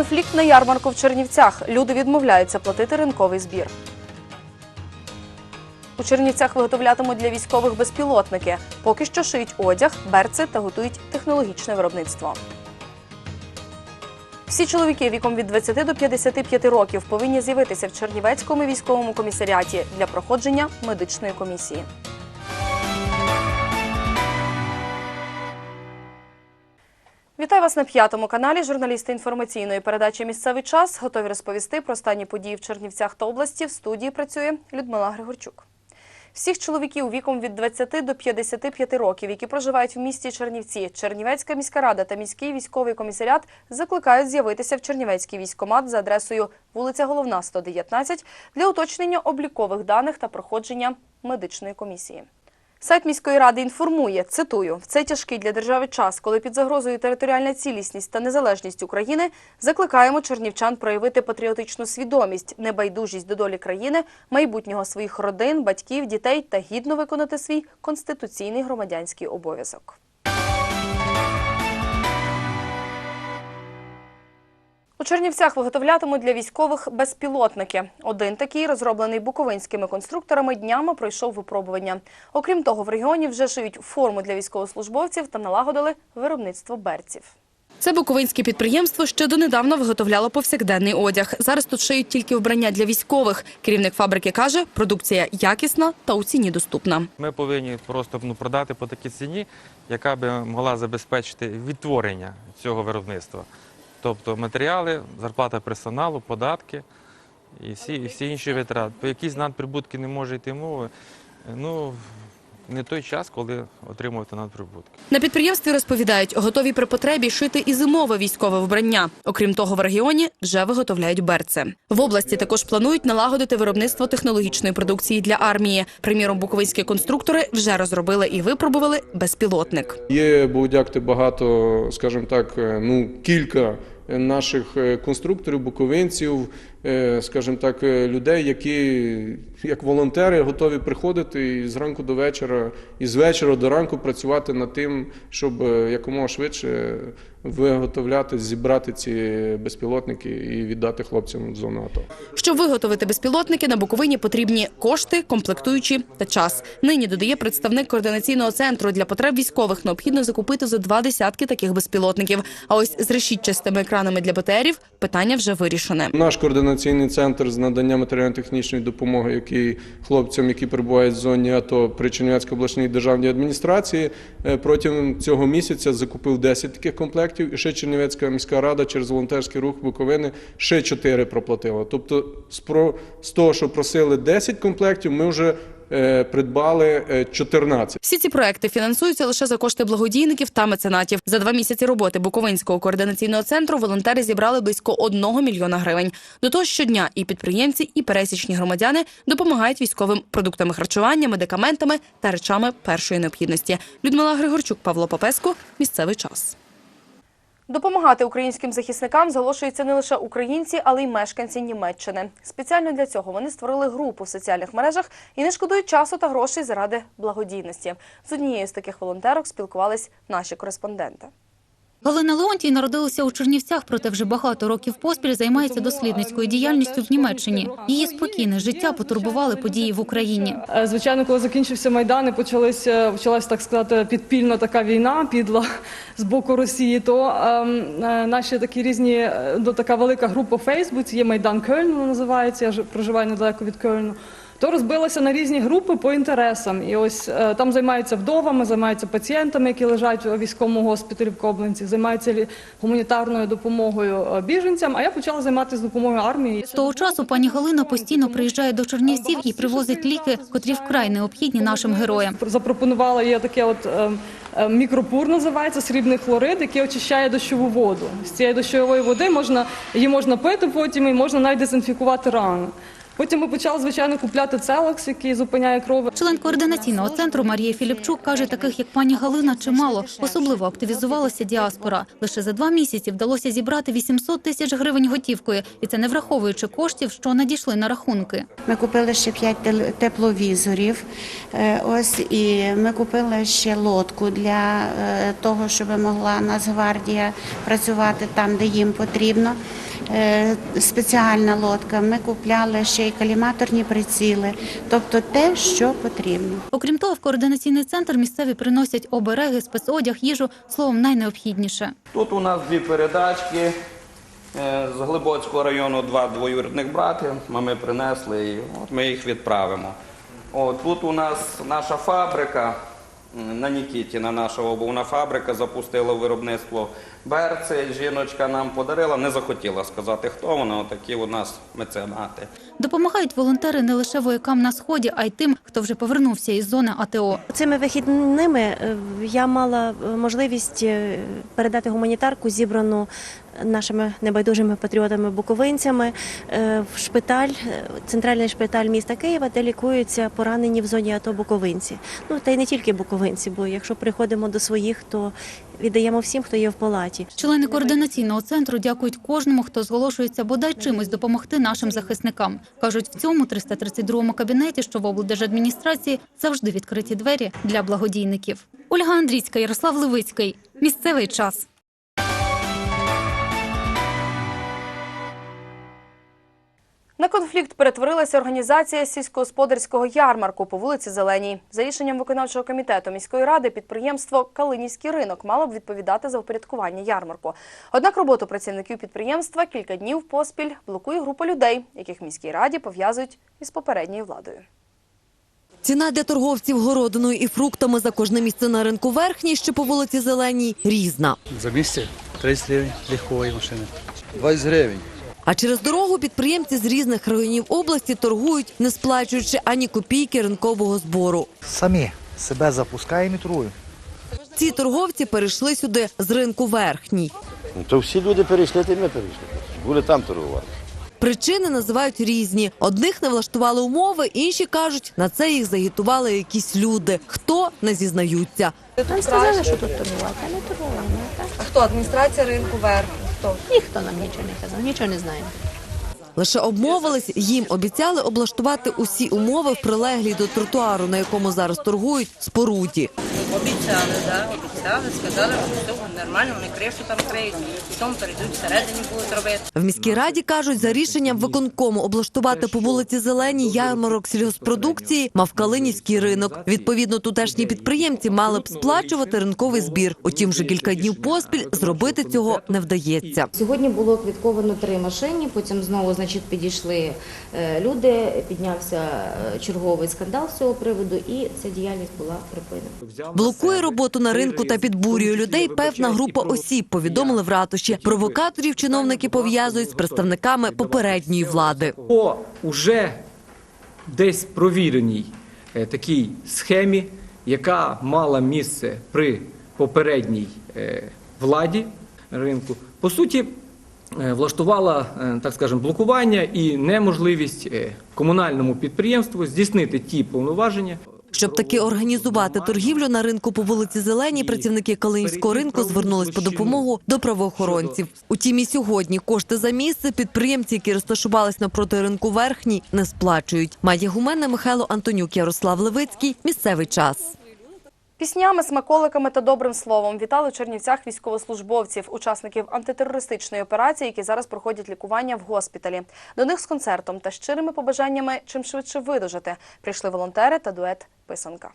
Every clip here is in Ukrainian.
конфлікт на ярмарку в Чернівцях. Люди відмовляються платити ринковий збір. У Чернівцях виготовлятимуть для військових безпілотники. Поки що шиють одяг, берци та готують технологічне виробництво. Всі чоловіки віком від 20 до 55 років повинні з'явитися в Чернівецькому військовому комісаріаті для проходження медичної комісії. Вітаю вас на п'ятому каналі. Журналісти інформаційної передачі Місцевий час готові розповісти про останні події в Чернівцях та області. В студії працює Людмила Григорчук. Всіх чоловіків віком від 20 до 55 років, які проживають в місті Чернівці, Чернівецька міська рада та міський військовий комісаріат закликають з'явитися в Чернівецький військкомат за адресою вулиця Головна, 119 для уточнення облікових даних та проходження медичної комісії. Сайт міської ради інформує, цитую, в цей тяжкий для держави час, коли під загрозою територіальна цілісність та незалежність України, закликаємо чернівчан проявити патріотичну свідомість, небайдужість до долі країни, майбутнього своїх родин, батьків, дітей та гідно виконати свій конституційний громадянський обов'язок. У Чернівцях виготовлятимуть для військових безпілотники. Один такий, розроблений буковинськими конструкторами, днями пройшов випробування. Окрім того, в регіоні вже шиють форму для військовослужбовців та налагодили виробництво берців. Це буковинське підприємство ще донедавна виготовляло повсякденний одяг. Зараз тут шиють тільки вбрання для військових. Керівник фабрики каже, продукція якісна та у ціні доступна. Ми повинні просто ну, продати по такій ціні, яка би могла забезпечити відтворення цього виробництва. Тобто матеріали, зарплата персоналу, податки і всі, і всі інші витрати. По якісь надприбутки не може йти мови. Ну, не той час, коли отримувати надприбутки. На підприємстві розповідають, готові при потребі шити і зимове військове вбрання. Окрім того, в регіоні вже виготовляють берце. В області також планують налагодити виробництво технологічної продукції для армії. Приміром, буковинські конструктори вже розробили і випробували безпілотник. Є будь-якти багато, скажімо так, е, ну кілька наших е, конструкторів, буковинців, е, скажімо так, е, людей, які як волонтери готові приходити і зранку до вечора, і з вечора до ранку працювати над тим, щоб е, якомога швидше виготовляти, зібрати ці безпілотники і віддати хлопцям в зону АТО. Щоб виготовити безпілотники, на Буковині потрібні кошти, комплектуючі та час. Нині додає представник координаційного центру для потреб військових. Необхідно закупити зо два десятки таких безпілотників. А ось з решітчастими екранами для БТРів питання вже вирішене. Наш координаційний центр з надання матеріально-технічної допомоги, який хлопцям, які перебувають в зоні АТО при Чернівецькій обласній державній адміністрації, е, протягом цього місяця закупив 10 таких комплектів. І ще Чернівецька міська рада через волонтерський рух Буковини ще 4 проплатила. Тобто, з того, що просили 10 комплектів, ми вже придбали е, 14. Всі ці проекти фінансуються лише за кошти благодійників та меценатів. За два місяці роботи Буковинського координаційного центру волонтери зібрали близько одного мільйона гривень. До того щодня і підприємці, і пересічні громадяни допомагають військовим продуктами харчування, медикаментами та речами першої необхідності. Людмила Григорчук, Павло Попеску. Місцевий час. Допомагати українським захисникам зголошуються не лише українці, але й мешканці Німеччини. Спеціально для цього вони створили групу в соціальних мережах і не шкодують часу та грошей заради благодійності. З однією з таких волонтерок спілкувались наші кореспонденти. Галина Леонтій народилася у Чернівцях, проте вже багато років поспіль займається дослідницькою діяльністю в Німеччині. Її спокійне життя потурбували події в Україні. Е, Звичайно, коли закінчився майдан і почалася почалась так сказати підпільна така війна підла з боку Росії, то ем, е, наші такі різні е, до така велика група в Фейсбуці, є майдан Кельну, називається. Я ж проживаю недалеко від Кельну. То розбилася на різні групи по інтересам. І ось е, там займаються вдовами, займаються пацієнтами, які лежать у військовому госпіталі в Коблинці, займаються гуманітарною допомогою е, біженцям. А я почала займатися допомогою армії. З того часу пані Галина постійно приїжджає до Чернівців і привозить ліки, котрі вкрай необхідні нашим героям. запропонувала є таке от е, мікропур, називається срібний хлорид, який очищає дощову воду. З цієї дощової води можна її можна пити потім і можна навіть дезінфікувати рани. Потім ми почали звичайно купляти целокс, який зупиняє кров. Член координаційного центру Марія Філіпчук каже, таких як пані Галина чимало. Особливо активізувалася діаспора. Лише за два місяці вдалося зібрати 800 тисяч гривень готівкою, і це не враховуючи коштів, що надійшли на рахунки. Ми купили ще 5 тепловізорів. Е, Ось і ми купили ще лодку для е, того, щоб могла Нацгвардія працювати там, де їм потрібно. Е, спеціальна лодка. Ми купляли ще й каліматорні приціли, тобто те, що потрібно. Окрім того, в координаційний центр місцеві приносять обереги, спецодяг, їжу, словом, найнеобхідніше. Тут у нас дві передачки. Е, З Глибоцького району два двоюрідних брати. Ми принесли і от ми їх відправимо. От, тут у нас наша фабрика. На Нікітіна наша обувна фабрика запустила виробництво берці. Жіночка нам подарила, не захотіла сказати, хто вона. Отакі у нас меценати. Допомагають волонтери не лише воякам на сході, а й тим, хто вже повернувся із зони АТО. Цими вихідними е, я мала е, можливість е, передати гуманітарку, зібрану нашими небайдужими патріотами-буковинцями в шпиталь, центральний шпиталь міста Києва, де лікуються поранені в зоні АТО буковинці. Ну та й не тільки буковинці, бо якщо приходимо до своїх, то віддаємо всім, хто є в палаті. Члени координаційного центру дякують кожному, хто зголошується бодай чимось допомогти нашим захисникам. Кажуть, в цьому 332-му кабінеті, що в облдержадміністрації, завжди відкриті двері для благодійників. Ольга Андрійська, Ярослав Левицький. Місцевий час. На конфлікт перетворилася організація сільськогосподарського ярмарку по вулиці Зеленій. За рішенням виконавчого комітету міської ради підприємство Калинівський ринок мало б відповідати за упорядкування ярмарку. Однак роботу працівників підприємства кілька днів поспіль блокує група людей, яких міській раді пов'язують із попередньою владою. Ціна для торговців городиною і фруктами за кожне місце на ринку верхній, що по вулиці Зеленій, різна. За місце 30 гривень легкової машини. 20 гривень. А через дорогу підприємці з різних районів області торгують, не сплачуючи ані копійки ринкового збору. Самі себе запускаємо і торгуємо. Ці торговці перейшли сюди з ринку верхній. Ну, то всі люди перейшли, то й ми перейшли. Були там торгувати. Причини називають різні. Одних не влаштували умови, інші кажуть, на це їх загітували якісь люди. Хто не зізнаються. Нам сказали, що тут торгувати, а не торгували. А хто адміністрація ринку верху? Хто? Ніхто нам нічого не казав, нічого не знаємо. Лише обмовились, їм обіцяли облаштувати усі умови в прилеглій до тротуару, на якому зараз торгують, споруді. Обіцяли, да, обіцяли, сказали, що все нормально, вони кришу там криють, потім перейдуть всередині будуть робити. В міській раді кажуть, за рішенням виконкому облаштувати по вулиці Зеленій ярмарок сільгоспродукції мав Калинівський ринок. Відповідно, тутешні підприємці мали б сплачувати ринковий збір. Утім, вже кілька днів поспіль зробити цього не вдається. Сьогодні було квітковано три машини, потім знову значить, підійшли е, люди, піднявся е, черговий скандал з цього приводу, і ця діяльність була припинена. Блокує роботу на ринку та підбурює людей певна група осіб, повідомили в ратуші. Провокаторів чиновники пов'язують з представниками попередньої влади. По уже десь провіреній е, такій схемі, яка мала місце при попередній е, владі ринку, по суті, е, влаштувала, так скажемо, блокування і неможливість комунальному підприємству здійснити ті повноваження, Щоб таки організувати торгівлю на ринку по вулиці Зеленій, працівники Калинівського ринку звернулись по допомогу до правоохоронців. Утім, і сьогодні кошти за місце підприємці, які розташувались напроти ринку верхній, не сплачують. Має гумена Михайло Антонюк, Ярослав Левицький. Місцевий час. Піснями, смаколиками та добрим словом вітали в Чернівцях військовослужбовців, учасників антитерористичної операції, які зараз проходять лікування в госпіталі. До них з концертом та щирими побажаннями чим швидше видужати прийшли волонтери та дует писанка.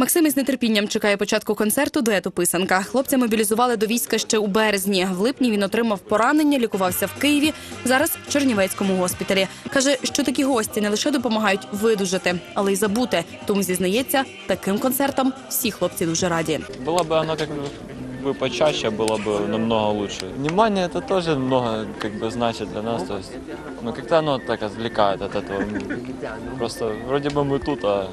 Максим із нетерпінням чекає початку концерту дуету писанка. Хлопця мобілізували до війська ще у березні. В липні він отримав поранення, лікувався в Києві. Зараз в Чернівецькому госпіталі. Каже, що такі гості не лише допомагають видужати, але й забути. Тому зізнається, таким концертам всі хлопці дуже раді. Было бы оно как бы почаще, было бы намного лучше. Внимание это тоже много как бы значит для нас, то есть, ну как-то оно так отвлекает от этого. Просто вроде бы мы тут, а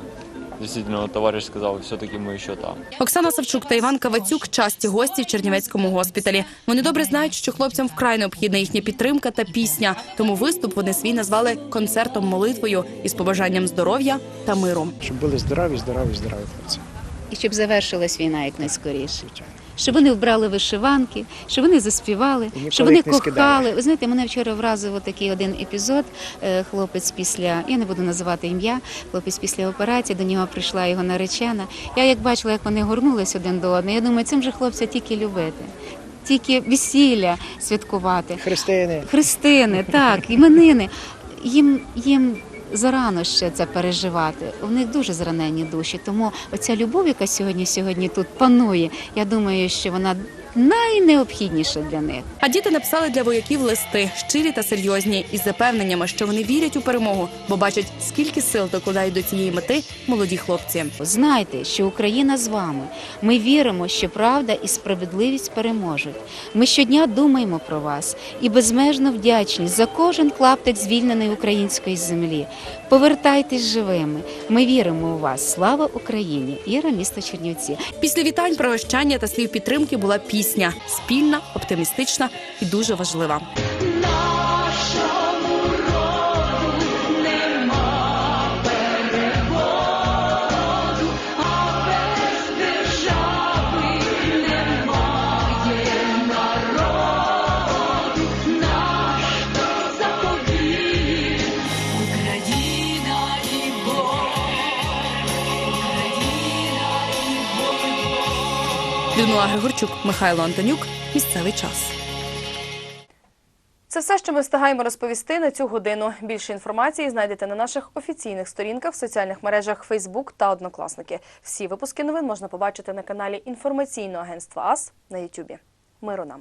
действительно товариш сказав, все-таки ми ще там. Оксана Савчук та Іван Кавацюк часті гості в Чернівецькому госпіталі. Вони добре знають, що хлопцям вкрай необхідна їхня підтримка та пісня. Тому виступ вони свій назвали концертом молитвою із побажанням здоров'я та миру. Щоб були здорові, здорові, здорові хлопці. І щоб завершилась війна якнайскоріше. Щоб вони вбрали вишиванки, щоб вони заспівали, ніколи щоб вони їх не скидали. кохали. Ви знаєте, мене вчора вразив такий один епізод. Е, Хлопець після, я не буду називати ім'я, хлопець після операції, до нього прийшла його наречена. Я як бачила, як вони горнулись один до одного, я думаю, цим же хлопця тільки любити. тільки весілля святкувати. Христини. Христини, так, іменини. Їм, їм зарано ще це переживати. У них дуже зранені душі. Тому оця любов, яка сьогодні сьогодні тут панує, я думаю, що вона найнеобхідніша для них. А діти написали для вояків листи щирі та серйозні із запевненнями, що вони вірять у перемогу, бо бачать, скільки сил докладають до цієї мети молоді хлопці. Знайте, що Україна з вами. Ми віримо, що правда і справедливість переможуть. Ми щодня думаємо про вас і безмежно вдячні за кожен клаптик звільненої української землі. Повертайтесь живими. Ми віримо у вас. Слава Україні! Іра, місто Чернівці. Після вітань, прощання та слів підтримки була пісня спільна, оптимістична і дуже важлива. Людмила Григорчук, Михайло Антонюк. Місцевий час. Це все, що ми встигаємо розповісти на цю годину. Більше інформації знайдете на наших офіційних сторінках в соціальних мережах Facebook та Однокласники. Всі випуски новин можна побачити на каналі інформаційного агентства АС на Ютубі. Миру нам!